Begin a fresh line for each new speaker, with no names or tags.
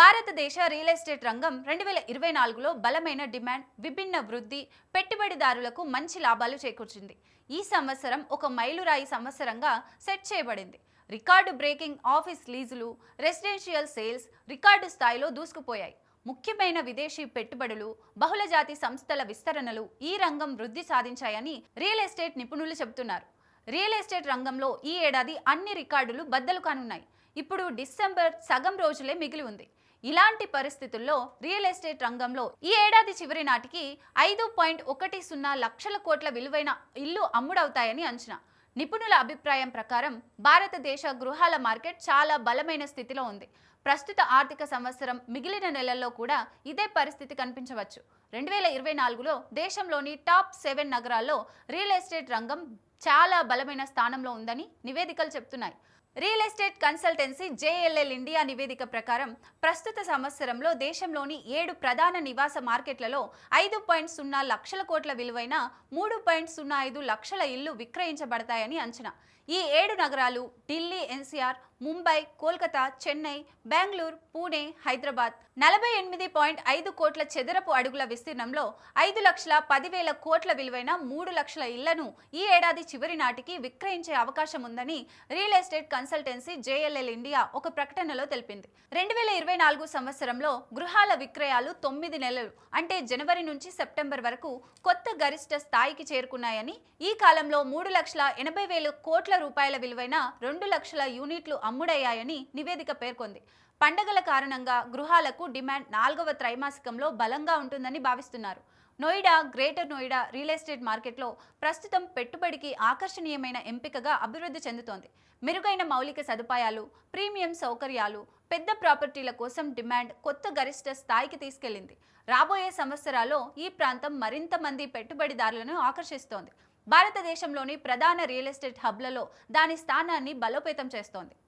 భారతదేశ real estate రంగం రెండు వేల ఇరవై నాలుగులో బలమైన డిమాండ్ విభిన్న వృద్ధి పెట్టుబడిదారులకు మంచి లాభాలు చేకూర్చింది. ఈ సంవత్సరం ఒక మైలురాయి సంవత్సరంగా సెట్ చేయబడింది. రికార్డు బ్రేకింగ్ ఆఫీస్ లీజులు రెసిడెన్షియల్ సేల్స్ రికార్డు స్థాయిలో దూసుకుపోయాయి. ముఖ్యమైన విదేశీ పెట్టుబడులు బహుళజాతి సంస్థల విస్తరణలు ఈ రంగం వృద్ధి సాధించాయని రియల్ ఎస్టేట్ నిపుణులు చెబుతున్నారు. రియల్ ఎస్టేట్ రంగంలో ఈ ఏడాది అన్ని రికార్డులు బద్దలు కానున్నాయి. ఇప్పుడు డిసెంబర్ సగం రోజులే మిగిలి ఉంది. ఇలాంటి పరిస్థితుల్లో రియల్ ఎస్టేట్ రంగంలో ఈ ఏడాది చివరి నాటికి ఐదు పాయింట్ ఒకటి సున్నా లక్షల కోట్ల విలువైన ఇల్లు అమ్ముడవుతాయని అంచనా. నిపుణుల అభిప్రాయం ప్రకారం భారతదేశ గృహాల మార్కెట్ చాలా బలమైన స్థితిలో ఉంది. ప్రస్తుత ఆర్థిక సంవత్సరం మిగిలిన నెలల్లో కూడా ఇదే పరిస్థితి కనిపించవచ్చు. రెండు వేల ఇరవై నాలుగులో దేశంలోని టాప్ సెవెన్ నగరాల్లో రియల్ ఎస్టేట్ రంగం చాలా బలమైన స్థానంలో ఉందని నివేదికలు చెప్తున్నాయి. Real estate consultancy JLL India నివేదిక ప్రకారం ప్రస్తుత సంవత్సరంలో దేశంలోని ఏడు ప్రధాన నివాస మార్కెట్లలో ఐదు పాయింట్ సున్నా లక్షల కోట్ల విలువైన మూడు పాయింట్ సున్నా ఐదు లక్షల ఇళ్ళు విక్రయించబడతాయని అంచనా. ఈ ఏడు నగరాలు ఢిల్లీ ఎన్సీఆర్ ముంబై కోల్కతా చెన్నై బెంగళూరు పూణే హైదరాబాద్. నలభై ఎనిమిది పాయింట్ ఐదు కోట్ల చదరపు అడుగుల విస్తీర్ణంలో ఐదు లక్షల పదివేల కోట్ల విలువైన మూడు లక్షల ఇళ్ళను ఈ ఏడాది చివరి నాటికి విక్రయించే అవకాశం ఉందని real estate consultancy JLL India ఒక ప్రకటనలో తెలిపింది. రెండు వేల ఇరవై నాలుగు సంవత్సరంలో గృహాల విక్రయాలు తొమ్మిది నెలలు అంటే జనవరి నుంచి సెప్టెంబర్ వరకు కొత్త గరిష్ట స్థాయికి చేరుకున్నాయని ఈ కాలంలో మూడు లక్షల ఎనభై వేల కోట్ల రూపాయల విలువైన రెండు లక్షల యూనిట్లు అమ్ముడయ్యాయని నివేదిక పేర్కొంది. పండగల కారణంగా గృహాలకు డిమాండ్ నాలుగవ త్రైమాసికంలో బలంగా ఉంటుందని భావిస్తున్నారు. Noida greater Noida real estate మార్కెట్లో ప్రస్తుతం పెట్టుబడికి ఆకర్షణీయమైన ఎంపికగా అభివృద్ధి చెందుతోంది. మెరుగైన మౌలిక సదుపాయాలు ప్రీమియం సౌకర్యాలు పెద్ద ప్రాపర్టీల కోసం డిమాండ్ కొత్త గరిష్ట స్థాయికి తీసుకెళ్ళింది రాబోయే సంవత్సరాల్లో ఈ ప్రాంతం మరింత మంది పెట్టుబడిదారులను ఆకర్షిస్తోంది. భారతదేశంలోని ప్రధాన రియల్ ఎస్టేట్ హబ్లలో దాని స్థానాన్ని బలోపేతం చేస్తోంది.